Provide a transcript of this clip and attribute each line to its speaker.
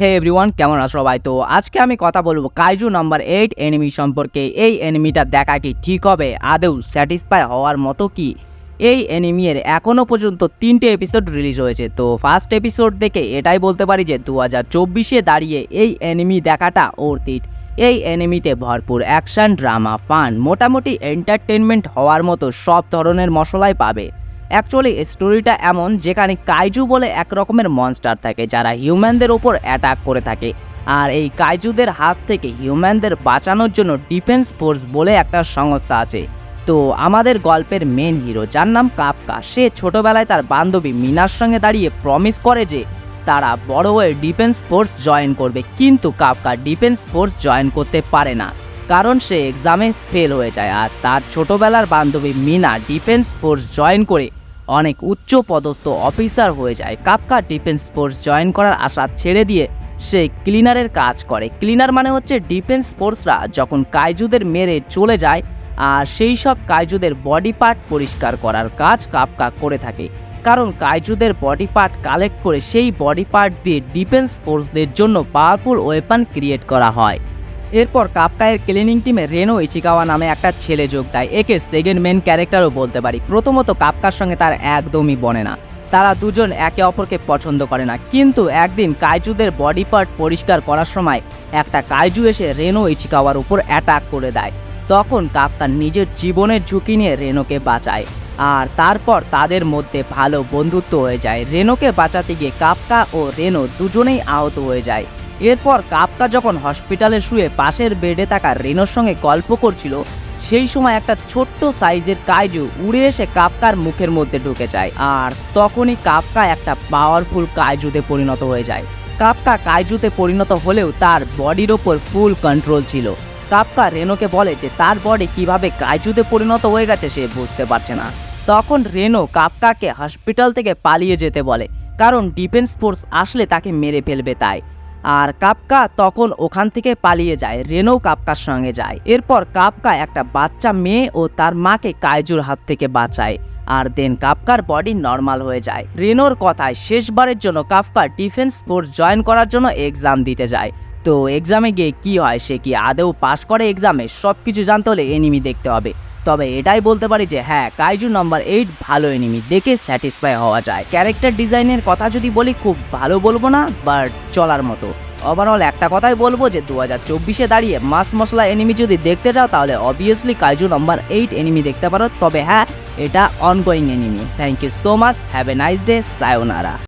Speaker 1: হে everyone কেমন আছো সবাই? তো আজকে আমি কথা বলব কাইজু নাম্বার এইট এনিমি সম্পর্কে। এই এনিমিটা দেখা কি ঠিক হবে? আদৌ স্যাটিসফাই হওয়ার মতো কি? এই এনিমির এখনও পর্যন্ত তিনটে এপিসোড রিলিজ হয়েছে। তো ফার্স্ট এপিসোড দেখে এটাই বলতে পারি যে দু হাজার চব্বিশে দাঁড়িয়ে এই এনিমি দেখাটা অর্থিত এই এনিমিতে ভরপুর অ্যাকশন ড্রামা ফান মোটামুটি এন্টারটেনমেন্ট হওয়ার মতো সব ধরনের মশলাই পাবে। অ্যাকচুয়ালি স্টোরিটা এমন যেখানে কাইজু বলে এক রকমের মনস্টার থাকে যারা হিউম্যানদের ওপর অ্যাটাক করে থাকে। আর এই কাইজুদের হাত থেকে হিউম্যানদের বাঁচানোর জন্য ডিফেন্স ফোর্স বলে একটা সংস্থা আছে। তো আমাদের গল্পের মেন হিরো যার নাম কাপকা, সে ছোটবেলায় তার বান্ধবী মিনার সঙ্গে দাঁড়িয়ে প্রমিস করে যে তারা বড় হয়ে ডিফেন্স ফোর্স জয়েন করবে। কিন্তু কাপকা ডিফেন্স ফোর্স জয়েন করতে পারে না, কারণ সে এক্সামে ফেল হয়ে যায়। আর তার ছোটবেলার বান্ধবী মিনা ডিফেন্স ফোর্স জয়েন করে অনেক উচ্চ পদস্থ অফিসার হয়ে যায়। কাপকা ডিফেন্স ফোর্স জয়েন করার আশা ছেড়ে দিয়ে সে ক্লিনারের কাজ করে। ক্লিনার মানে হচ্ছে ডিফেন্স ফোর্সরা যখন কাইজুদের মেরে চলে যায়, আর সেই সব কাইজুদের বডি পার্ট পরিষ্কার করার কাজ কাপকা করে থাকে। কারণ কাইজুদের বডি পার্ট কালেক্ট করে সেই বডি পার্ট দিয়ে ডিফেন্স ফোর্সদের জন্য পাওয়ারফুল ওয়েপন ক্রিয়েট করা হয়। এরপর কাপকায়ের ক্লিনিং টিমে রেনো ইচিকাওয়া নামে একটা ছেলে যোগ দেয়। একে সেকেন্ড মেন ক্যারেক্টারও বলতে পারি। প্রথমত কাপকার সঙ্গে তার একদমই বনে না। তারা দুজন একে অপরকে পছন্দ করে না। কিন্তু একদিন কাইজুদের বডি পার্ট পরিষ্কার করার সময় একটা কাইজু এসে রেনো ইচিকাওয়ার উপর অ্যাটাক করে দেয়। তখন কাপকা নিজের জীবনের ঝুঁকি নিয়ে রেনোকে বাঁচায়। আর তারপর তাদের মধ্যে ভালো বন্ধুত্ব হয়ে যায়। রেনোকে বাঁচাতে গিয়ে কাপকা ও রেনো দুজনেই আহত হয়ে যায়। এরপর কাপকা যখন হসপিটালে শুয়ে পাশের বেডে থাকা রেনোর সঙ্গে গল্প করছিল, সেই সময় একটা ছোট্ট সাইজের কাইজু উড়ে এসে কাপকার মুখের মধ্যে ঢুকে যায় আর তখনই কাপকা একটা পাওয়ারফুল কাইজুতে পরিণত হয়ে যায়। কাপকা কাইজুতে পরিণত হলেও তার বডির ওপর ফুল কন্ট্রোল ছিল। কাপকা রেনোকে বলে যে তার বডি কীভাবে কাইজুতে পরিণত হয়ে গেছে সে বুঝতে পারছে না। তখন রেনো কাপকাকে হসপিটাল থেকে পালিয়ে যেতে বলে, কারণ ডিফেন্স ফোর্স আসলে তাকে মেরে ফেলবে তাই। আর কাপকা তখন ওখান থেকে পালিয়ে যায় রেনো কাপকার সঙ্গে যায়। এরপর কাপকা একটা বাচ্চা মেয়ে ও তার মাকে কাইজুর হাত থেকে বাঁচায় আর দেন কাপকার বডি নর্মাল হয়ে যায়। রেনোর কথায় শেষবারের জন্য কাপকা ডিফেন্স ফোর্স জয়েন করার জন্য এক্সাম দিতে যায়। তো এক্সামে গিয়ে কি হয় সে কি আদৌ পাশ করে এক্সামে? সব কিছু জানতে হলে এনিমি দেখতে হবে। তবে এটাই বলতে পারি যে হ্যাঁ কাইজু নাম্বার এইট ভালো এনিমি দেখে স্যাটিসফাই হওয়া যায়। ক্যারেক্টার ডিজাইনের কথা যদি বলি, খুব ভালো বলব না বাট চলার মতো। ওভারঅল একটা কথাই বলব যে দু হাজার চব্বিশে দাঁড়িয়ে মাস মশলা এনিমি যদি দেখতে চাও, তাহলে obviously Kaiju number eight anime দেখতে পারো। তবে হ্যাঁ এটা ongoing anime thank you so much have a nice day sayonara